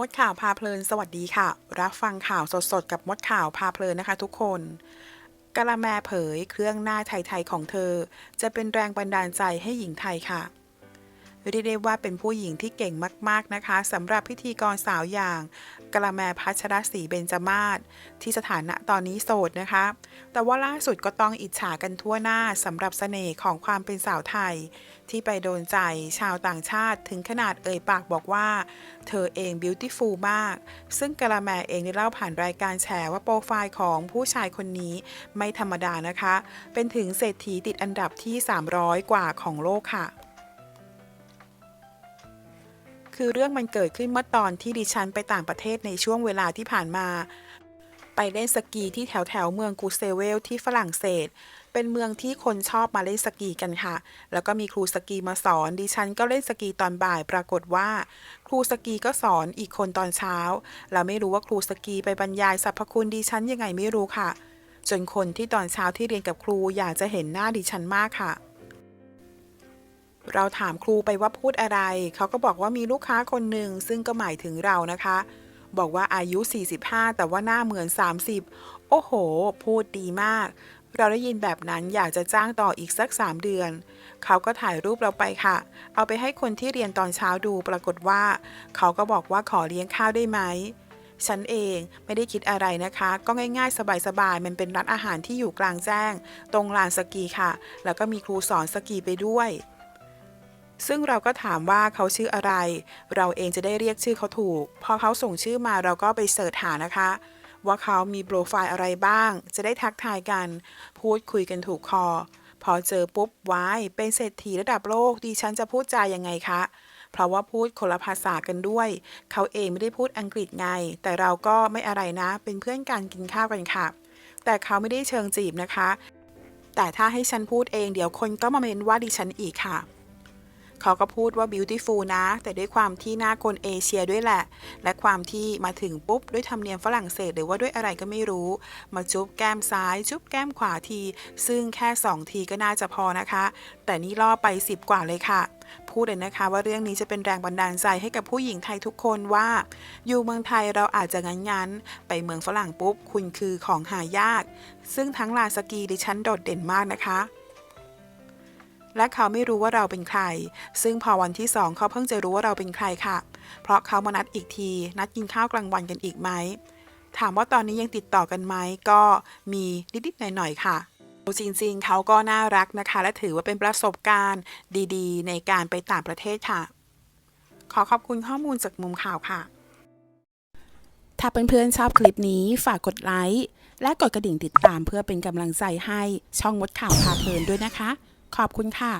มดข่าวพาเพลินสวัสดีค่ะ รับฟังข่าวสดๆ กับมดข่าวพาเพลินนะคะทุกคนกะละแมเผยเครื่องหน้าไทย ๆ ของเธอ จะเป็นแรงบันดาลใจให้หญิงไทยค่ะ เรียกได้ว่าเป็นผู้หญิงที่เก่งมาก ๆ นะคะสำหรับพิธีกรสาวอย่างกะละแมพัชรศรีเบญจมาศที่สถานะตอนนี้โสดนะคะ แต่ว่าล่าสุดก็ต้องอิจฉากันทั่วหน้าสำหรับเสน่ห์ของความเป็นสาวไทย ที่ไปโดนใจชาวต่างชาติถึงขนาดเอ่ยปากบอกว่า เธอเองบิวตี้ฟูลมาก ซึ่งกะละแมเองได้เล่าผ่านรายการแฉว่าโปรไฟล์ของผู้ชายคนนี้ไม่ธรรมดานะคะ เป็นถึงเศรษฐีติดอันดับที่ 300 กว่าของโลกค่ะ คือเรื่องมันเกิดขึ้นเมื่อตอนที่ดิฉันไปต่างประเทศในช่วงเวลาที่ผ่านมา ไปเล่นสกีที่แถวแถวเมืองกูเซเวลที่ฝรั่งเศส เป็นเมืองที่คนชอบมาเล่นสกีกันค่ะ แล้วก็มีครูสกีมาสอน ดิฉันก็เล่นสกีตอนบ่าย ปรากฏว่า ครูสกีก็สอนอีกคนตอนเช้าแล้วไม่รู้ว่าครูสกีไปบรรยายสรรพคุณดิฉันยังไงไม่รู้ค่ะ จนคนที่ตอนเช้าที่เรียนกับครูอยากจะเห็นหน้าดิฉันมากค่ะ เราถามครูไปว่าพูดอะไร เขาก็บอกว่ามีลูกค้าคนหนึ่งซึ่งก็หมายถึงเรานะคะ บอกว่าอายุ 45 แต่ว่าหน้าเหมือน 30 โอ้โห พูดดีมาก เราได้ยินแบบนั้นอยากจะจ้างต่ออีกสัก 3 เดือน เขาก็ถ่ายรูปเราไปค่ะ เอาไปให้คนที่เรียนตอนเช้าดูปรากฏว่า เขาก็บอกว่าขอเลี้ยงข้าวได้ไหมฉันเองไม่ได้คิดอะไรนะคะ ก็ง่ายๆ สบายๆ มันเป็นร้านอาหารที่อยู่กลางแจ้ง ตรงลานสกีค่ะ แล้วก็มีครูสอนสกีไปด้วย ซึ่งเราก็ถามว่าเขาชื่ออะไร เราเองจะได้เรียกชื่อเขาถูก พอเขาส่งชื่อมาเราก็ไปเสิร์ชหานะคะ ว่าเขามีโปรไฟล์อะไรบ้าง จะได้ทักทายกัน พูดคุยกันถูกคอ พอเจอปุ๊บวายเป็นเศรษฐีระดับโลกดิฉันจะพูดจายังไงคะ เพราะว่าพูดคนละภาษากันด้วย เขาเองไม่ได้พูดอังกฤษไง แต่เราก็ไม่อะไรนะ เป็นเพื่อนกันกินข้าวกันค่ะ แต่เขาไม่ได้เชิงจีบนะคะ แต่ถ้าให้ฉันพูดเองเดี๋ยวคนก็มาเมนว่าดิฉันอีกค่ะ เขาก็พูดว่า beautiful นะ แต่ด้วยความที่หน้าคนเอเชียด้วยแหละ และความที่มาถึงปุ๊บ ด้วยธรรมเนียมฝรั่งเศสหรือว่าด้วยอะไรก็ไม่รู้ มาจุ๊บแก้มซ้าย จุ๊บแก้มขวาที ซึ่งแค่ 2 ทีก็น่าจะพอนะคะ แต่นี่ล่อไป 10 กว่าเลยค่ะ พูดเลยนะคะว่าเรื่องนี้จะเป็นแรงบันดาลใจให้กับผู้หญิงไทยทุกคนว่า อยู่เมืองไทยเราอาจจะงั้นๆ ไปเมืองฝรั่งปุ๊บ คุณคือของหายาก ซึ่งทั้งลาสกีดิฉันโดดเด่นมากนะคะ และเขาไม่รู้ว่าเราเป็นใคร ซึ่งพอวันที่สองเขาเพิ่งจะรู้ว่าเราเป็นใครค่ะ เพราะเขามานัดอีกที นัดกินข้าวกลางวันกันอีกไหม ถามว่าตอนนี้ยังติดต่อกันไหม ก็มีนิดๆหน่อยๆค่ะจริงๆ เขาก็น่ารักนะคะ และถือว่าเป็นประสบการณ์ดีๆ ในการไปต่างประเทศค่ะ ขอขอบคุณข้อมูลจากมุมข่าวค่ะ ถ้าเพื่อนๆชอบคลิปนี้ฝากกดไลค์และกดกระดิ่งติดตามเพื่อเป็นกำลังใจให้ช่องมดข่าวพาเพลินด้วยนะคะ ขอบคุณค่ะ